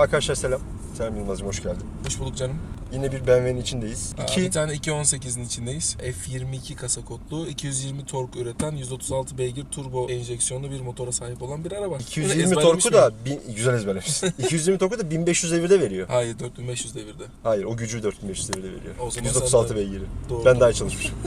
Arkadaşlar selam. Selam Yılmaz'cığım hoş geldin. Hoş bulduk canım. Yine bir BMW'nin içindeyiz. Aa, İki, Bir tane 218'in içindeyiz. F22 kasa kodlu, 220 tork üreten, 136 beygir turbo enjeksiyonlu bir motora sahip olan bir araba. 220 Ezberlemiş torku da bin, güzel ezberlemişsin. 220 torku da 1500 devirde veriyor. Hayır 4500 devirde. Hayır o gücü 4500 devirde veriyor. O zaman 136 sen de- beygiri. Doğru. Ben daha çalışmışım.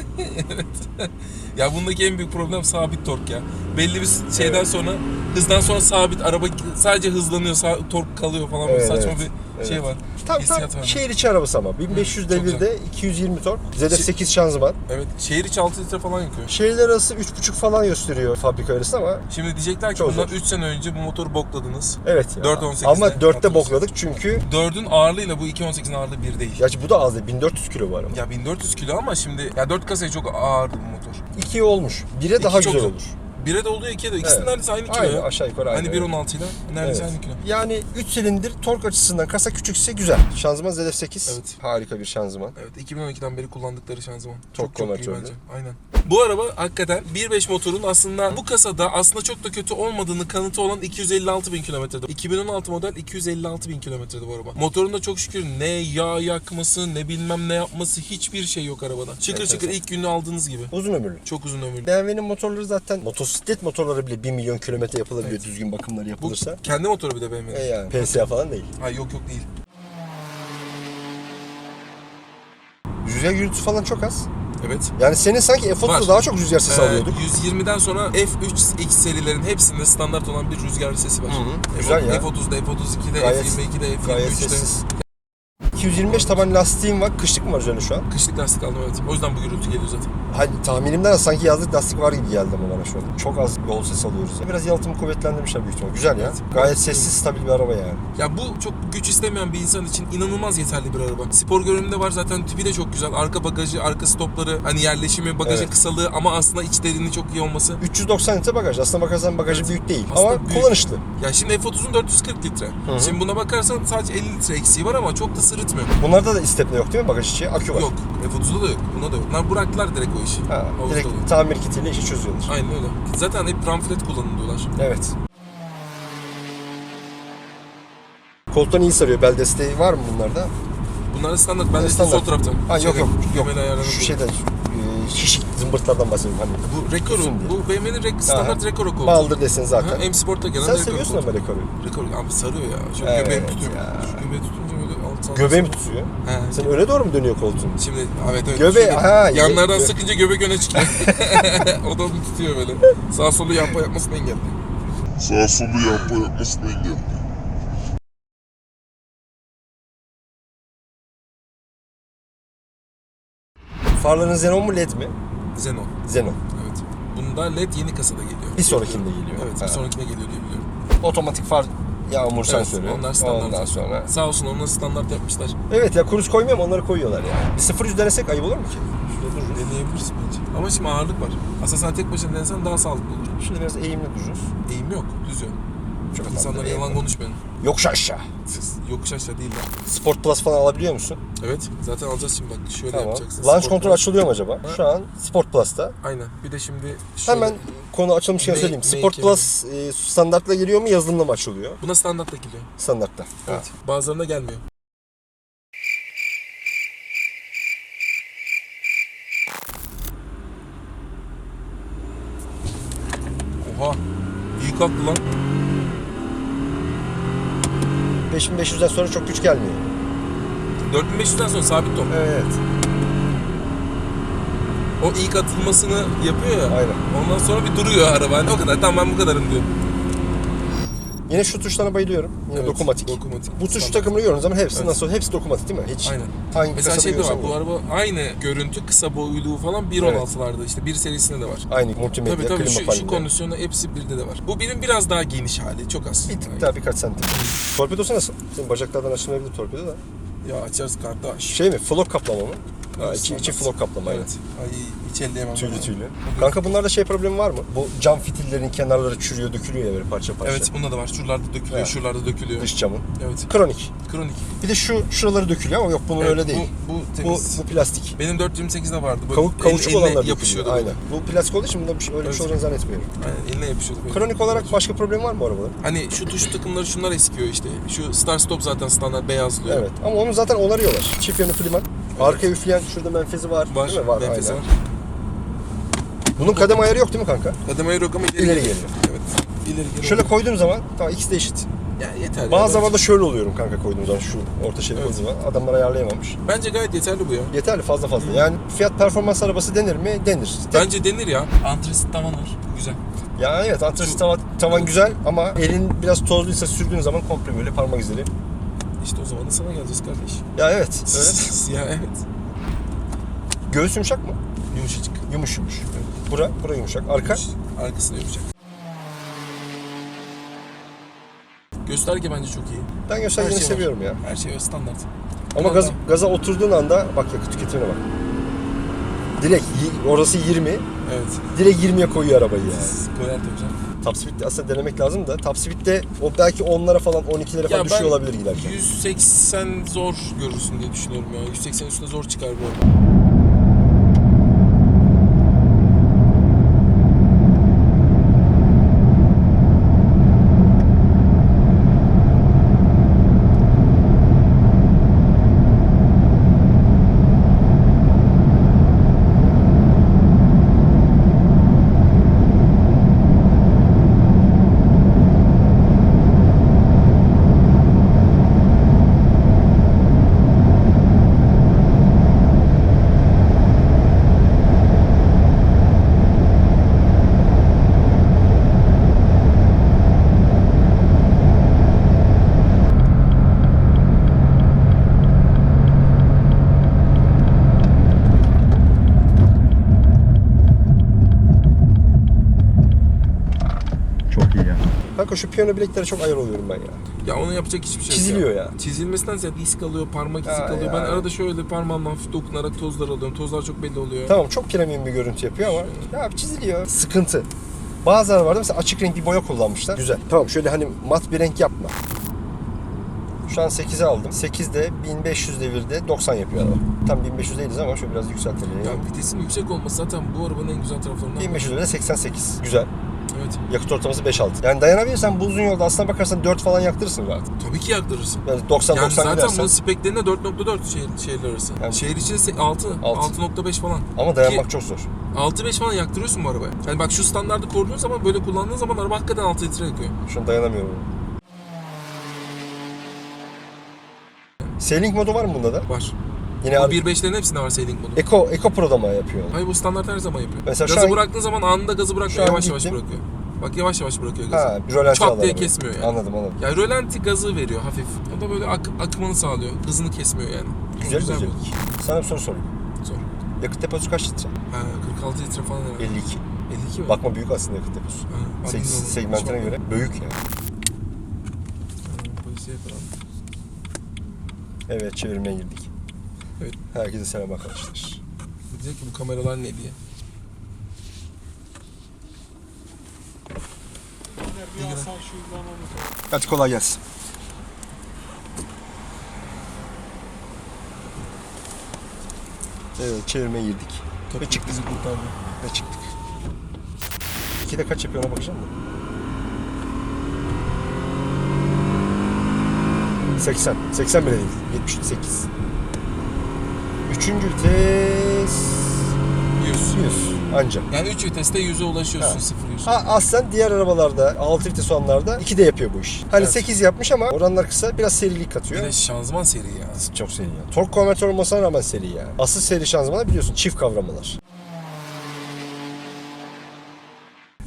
Ya bundaki en büyük problem sabit tork ya. Belli bir şeyden Evet. sonra hızdan sonra sabit araba sadece hızlanıyor, sa- tork kalıyor falan Evet, saçma evet. bir şey var. Tam tam var. şehir içi arabası ama. 1500 Hı, çok devirde 220 tork. ZF8 şanzıman. Evet, şehir içi 6 litre falan yakıyor. Şehirler arası 3.5 falan gösteriyor fabrika arası ama Şimdi diyecekler ki Çok bundan zor. 3 sene önce bu motoru bokladınız. evet ya. 4.18'de Ama 4'te hatırlıyorsun. bokladık çünkü 4'ün ağırlığıyla bu 2.18'in ağırlığı bir değil. Gerçi bu da az değil. 1400 kilo araba. Ya 1400 kilo ama şimdi ya 4 kasaya çok ağırdı bu motor. 2 olmuş. 1'e İki daha çok güzel güzel. olur. 1'e de oluyor 2'ye de. İkisi Evet. neredeyse aynı kilo Aynı ya. aşağı yukarı aynı. Hani evet. 1.16 ile neredeyse Evet. aynı kilo. Yani 3 silindir tork açısından kasa küçükse güzel. Şanzıman ZF8. Evet. Harika bir şanzıman. Evet 2012'den beri kullandıkları şanzıman. Çok çok iyi konvertörlü. bence. Aynen. Bu araba hakikaten 1.5 motorun aslında bu kasada aslında çok da kötü olmadığını kanıtı olan 256 bin kilometrede. 2016 model 256 bin kilometrede bu araba. Motorunda çok şükür ne yağ yakması ne bilmem ne yapması hiçbir şey yok arabada. Çıkır Evet, çıkır evet. ilk günü aldığınız gibi. Uzun ömürlü. Çok uzun ömürlü. BMW'nin motorları zaten motosiklet motorları bile 1 milyon kilometre yapılabiliyor Evet. düzgün bakımları Bu yapılırsa. kendi motoru bir de E BMW'nin. yani PSA falan değil. Ay yok yok değil. Rüzgar gürültüsü falan çok az. Evet. Yani senin sanki F30'da Var. daha çok rüzgar sesi Ee, alıyorduk. 120'den sonra F3X serilerin hepsinde standart olan bir rüzgar sesi var. Hı hı, güzel ya. F30'da, F32'de, Gayet- F22'de, Gayet F23'te. sessiz. 225 taban lastiğim var. Kışlık mı var üzerinde şu an? Kışlık lastik aldım evet. O yüzden bu gürültü geliyor zaten. Hani tahminimden az sanki yazlık lastik var gibi geldi ama bana şu an. Çok az yol sesi alıyoruz. Biraz yalıtımı kuvvetlendirmişler büyük ihtimal. Güzel ya. Gayet sessiz, stabil bir araba yani. Ya bu çok güç istemeyen bir insan için inanılmaz yeterli bir araba. Spor görünümde var zaten tipi de çok güzel. Arka bagajı, arka stopları, hani yerleşimi, bagajın Evet. kısalığı ama aslında iç derinliği çok iyi olması. 390 litre bagaj. Aslında bakarsan bagajı Evet. büyük değil. Aslında ama büyük. kullanışlı. Ya şimdi F30'un 440 litre. hı. Şimdi buna bakarsan sadece 50 litre eksiği var ama çok da sırıtmıyor. Bunlarda da istepne yok değil mi bagaj içi? Akü var. Yok. F30'da da yok. Buna da yok. Bunlar bıraktılar direkt o işi. Ha, Havuzda direkt oluyor. tamir kitiyle işi çözüyorlar. Aynen öyle. Zaten hep ramflet kullanılıyorlar. Evet. Koltuktan iyi sarıyor. Bel desteği var mı bunlarda? Bunlar da standart. Ben de Standart. sol tarafta. Ha yok yok. yok. Şu şeyden e, şişik zımbırtlardan bahsediyorum. Hani Bu diye. Bu BMW'nin rek, standart Recoro koltuğu. Baldır desin zaten. Ha, M Sport'ta gelen Sen Recoro seviyorsun ama Rekoru'yu. Recoro abi sarıyor ya. Şöyle Evet göbeğimi tutuyor. ya. Şu göbeği tutunca böyle alt sağ Göbeği mi tutuyor? He. Sen öne doğru mu dönüyor koltuğun? Şimdi evet evet. Göbeği- Şöyle ha, yanlardan gö- sıkınca göbek öne çıkıyor. o da onu tutuyor böyle. Sağ solu yapma yapmasını engelliyor. Sağ solu yapma yapmasını engelliyor. Farların Xenon mu LED mi? Xenon. Xenon. Evet. Bunda LED yeni kasada geliyor. Bir sonrakinde geliyor. Evet, Ha. bir sonrakine geliyor diye biliyorum. Otomatik far yağmur sensörü. onlar standart. Ondan sonra. Sağ olsun onları standart yapmışlar. Evet ya kruz koymuyor ama onları koyuyorlar ya. Bir 0 100 denesek ayıp olur mu ki? Şurada dururuz. Deneyebiliriz bence. Ama şimdi ağırlık var. Aslında sen tek başına denesen daha sağlıklı olur. Şurada biraz eğimli dururuz. Eğim yok, düz yol. Çok İnsanlara yalan konuşmayın. Yokuş aşağı. Yokuş aşağı değil lan. Sport Plus falan alabiliyor musun? Evet, zaten alacağız şimdi bak. Şöyle Tamam. yapacaksın. Launch Sport kontrol Plus. açılıyor mu acaba? Şu an Sport Plus'ta. Aynen. Bir de şimdi şöyle. Hemen konu açılmışken Make- söyleyeyim. Sport. Plus e, standartla geliyor mu yazılımla mı açılıyor? Buna standartla geliyor. Standartta. Evet. Bazılarına gelmiyor. Oha. İyi kalktı lan. 5500'den sonra çok güç gelmiyor. 4500'den sonra sabit top. Evet. O ilk atılmasını yapıyor ya. Aynen. Ondan sonra bir duruyor araba. Hani o kadar. Tamam ben bu kadarım diyor. Yine şu tuşlarına bayılıyorum. Yine Evet, dokunmatik. dokunmatik. Bu tuş Standart. takımını gördüğünüz zaman hepsi Evet. nasıl? Hepsi dokunmatik değil mi? Hiç. Aynen. Hangi Mesela kasada şey de var. Bu araba aynı görüntü kısa boyluğu falan 1.16'larda işte. Bir serisinde de var. Aynı multimedya, Tabii tabii klima şu, şu paneli. hepsi birde de var. Bu birin biraz daha geniş hali. Çok az. Bir tık daha birkaç santim. Torpidosu nasıl? Senin bacaklardan açılmayabilir torpido da. Ya açarız kardeş. Şey mi? Flop kaplama mı? Ha, içi, kaplama. Evet. Ay hiç elleyemem. Tüylü tüylü. Kanka bunlarda şey problemi var mı? Bu cam fitillerin kenarları çürüyor, dökülüyor ya böyle parça parça. Evet bunda da var. Şuralarda dökülüyor, Evet. şuralarda dökülüyor. Dış camın. Evet. Kronik. Kronik. Bir de şu şuraları dökülüyor ama yok bunun Evet, öyle değil. Bu, bu Bu, temiz. bu plastik. Benim 428'de vardı. Böyle Kavuk, el- kavuçuk eline olanlar yapışıyordu. Aynen. Bu plastik olduğu için bunda bir şey, öyle bir şey olacağını zannetmiyorum. Aynen eline yapışıyordu. böyle. Kronik olarak başka problem var mı bu arabaların? Hani şu tuş takımları şunlar eskiyor işte. Şu start stop zaten standart beyazlıyor. Evet. Ama onu zaten onarıyorlar. Çift yönlü kliman. Arkaya üfleyen şurada menfezi var. Var. Değil mi? Var. menfezi aynen. var. Bunun kadem ayarı yok değil mi kanka? Kademe ayarı yok ama ileri, İleri geliyor. geliyor. Evet. İleri geliyor. Şöyle koyduğum zaman tamam ikisi de eşit. Ya yeter. Bazı ya. zaman da şöyle oluyorum kanka koyduğum zaman şu orta şeridi Evet. zaman. Adamlar ayarlayamamış. Bence gayet yeterli bu ya. Yeterli fazla fazla. Yani fiyat performans arabası denir mi? Denir. Tek- Bence denir ya. Antresit tavan var. Güzel. Yani evet antresit tavan, tavan güzel ama elin biraz tozluysa sürdüğün zaman komple böyle parmak izleri. İşte o zaman da sana geleceğiz kardeş. Ya evet öyle. ya evet. Göğüs yumuşak mı? Yumuşacık. Yumuş yumuş. Bura, bura yumuşak. Arka? Arkasında yumuşak. Gösterge bence çok iyi. Ben göstergeni Her şey var. seviyorum ya. Her şey standart. Ama Biraz gaz, gaza oturduğun anda bak yakıt tüketimine bak. Direkt orası 20, Evet. direkt 20'ye koyuyor arabayı yani. Koyar tabii canım. Top speed'de aslında denemek lazım da top speed'de o belki 10'lara falan 12'lere falan düşüyor olabilir giderken. 180 zor görürsün diye düşünüyorum ya. 180 üstüne zor çıkar bu araba. Kanka şu piyano bileklere çok ayar oluyorum ben ya. Ya onu yapacak hiçbir şey yok. Çiziliyor ya. Çizilmesinden ziyade iz kalıyor, parmak izi Ya, kalıyor. ya. Ben arada şöyle parmağımla hafif dokunarak tozlar alıyorum. Tozlar çok belli oluyor. Tamam çok premium bir görüntü yapıyor ama ya çiziliyor. Sıkıntı. Bazıları vardı mesela açık renk bir boya kullanmışlar. Güzel. Tamam şöyle hani mat bir renk yapma. Şu an 8'e aldım. 8'de 1500 devirde 90 yapıyor araba. Tam 1500 değiliz ama şöyle biraz yükseltelim. Ya vitesin yüksek olması zaten bu arabanın en güzel taraflarından. 1500 devirde 88. Güzel. Yakıt ortalaması 5-6. Yani dayanabilirsen bu uzun yolda aslına bakarsan 4 falan yaktırırsın rahat. Tabii ki yaktırırsın. Yani 90-90 Yani zaten gidersen. bunun speklerinde 4.4 şehir, şehirler arası. Yani- Şehir içi 6, Altı. 6.5 falan. Ama dayanmak Ki- çok zor. 6.5 falan yaktırıyorsun bu arabaya. Yani bak şu standardı koruduğun zaman böyle kullandığın zaman araba hakikaten 6 litre yakıyor. Şu an dayanamıyorum. Sailing modu var mı bunda da? Var. Yine ar- 1.5'lerin hepsinde var sailing modu. Eco, Eco Pro'da mı yapıyor? Hayır bu standart her zaman yapıyor. Mesela gazı an- bıraktığın zaman anında gazı an Yavaş yavaş bırakıyor. Bak yavaş yavaş bırakıyor gazı. Ha, rölanti Çat diye kesmiyor yani. Anladım anladım. Yani rölanti gazı veriyor hafif. O da böyle ak- akımını sağlıyor. Hızını kesmiyor yani. Güzel güzel. özellik. Sana bir soru sorayım. Zor. Yakıt deposu kaç litre? Ha, 46 litre falan herhalde. 52. 52 mi? Bakma büyük aslında yakıt deposu. Ha, Se- bilmiyorum. segmentine Hiç göre büyük yani. bakmadım. Ha, Polise yakalandı. Evet çevirmeye girdik. Evet. Herkese selam arkadaşlar. Diyecek ki bu kameralar ne diye. Bir alsan şu uygulamamız var. Hadi kolay gelsin. Evet çevirmeye girdik. Ve çıktık. bizi kurtardı. Ve çıktık. İkide kaç yapıyor ona bakacağım da. 80. 80 bile değil. 78. Üçüncü vites 100. 100 anca. Yani 3 viteste 100'e ulaşıyorsun Ha. 0 100. Ha, aslen diğer arabalarda 6 vites olanlarda 2 de yapıyor bu iş. Hani Evet. 8 yapmış ama oranlar kısa biraz serilik Bir katıyor. de şanzıman seri ya. Çok seri ya. Tork konvertör olmasına rağmen seri ya. Asıl seri şanzımanı biliyorsun çift kavramalar.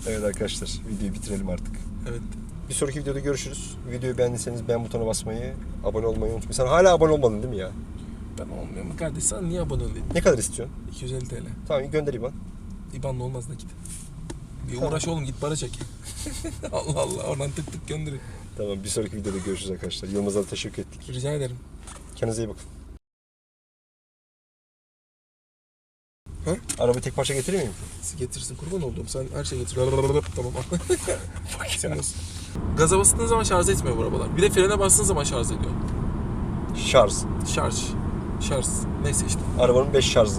Evet arkadaşlar videoyu bitirelim artık. Evet. Bir sonraki videoda görüşürüz. Videoyu beğendiyseniz beğen butonuna basmayı, abone olmayı unutmayın. Sen hala abone olmadın değil mi ya? Ben olmuyorum kardeş sen niye abone olayım? Ne kadar istiyorsun? 250 TL. Tamam gönder İban. İban'la olmaz nakit. Bir uğraş oğlum git para çek. Allah Allah oradan tık tık gönderin. Tamam bir sonraki videoda görüşürüz arkadaşlar. Yılmaz'a da teşekkür ettik. Rica ederim. Kendinize iyi bakın. Ha? Arabayı tek parça getireyim mi? Getirsin kurban olduğum. Sen her şeyi getir. Tamam. Sen nasıl? Gaza bastığın zaman şarj etmiyor bu arabalar. Bir de frene bastığın zaman şarj ediyor. Şarj. Şarj. Şarj. Neyse işte. Arabanın 5 şarjı.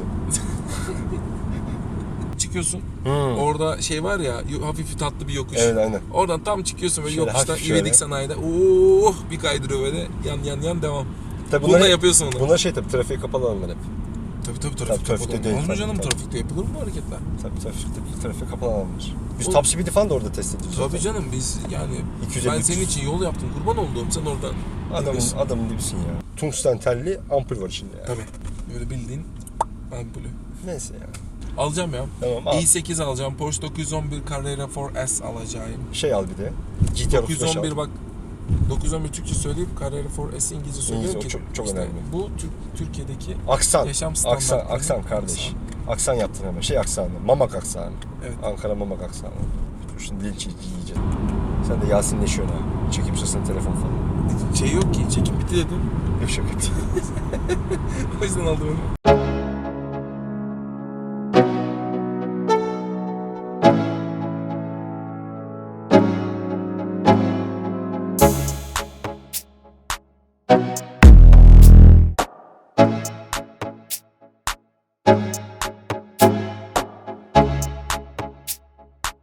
Çıkıyorsun. Hmm. Orada şey var ya hafif tatlı bir yokuş. Evet aynen. Oradan tam çıkıyorsun böyle Şöyle yokuştan. İvedik sanayide. Oh bir kaydırıyor böyle. Yan yan yan devam. Tabii Bunu da yapıyorsun onu. Bunlar şey tabii trafiğe kapalı alanlar hep. Tabii tabii Tabii, trafikte değil, Olmuyor tabii, canım tabii. trafikte yapılır mı bu hareketler? Tabii trafikte, trafiğe kapalı alanlar. Biz O- top speed'i falan da orada test ediyoruz. Tabii zaten. canım biz yani 250 ben senin için yol yaptım kurban olduğum sen oradan Adamın, adamın dibisin ya. Tungsten telli ampul var içinde ya. Tabii böyle bildiğin ampulü. Neyse ya. Alacağım ya. Tamam al. i8 alacağım. Porsche 911 Carrera 4S alacağım. Şey al bir de. GTR 35 al. 911 bak 911 Türkçe söyleyip Carrera 4S İngilizce söylüyorum ki çok- çok işte önemli. bu Türk, Türkiye'deki Aksan. Yaşam aksan, standartları. aksan kardeş. Aksan yaptın hemen. Şey aksanı. Mamak aksanı. evet Ankara mamak aksanı. Dur şimdi dil yiyeceğim. Sen de Yasinleşiyorsun ha. Çekip sırasına telefon falan. şey yok ki çekim bitti dedim. Yok şaka. O yüzden aldım onu.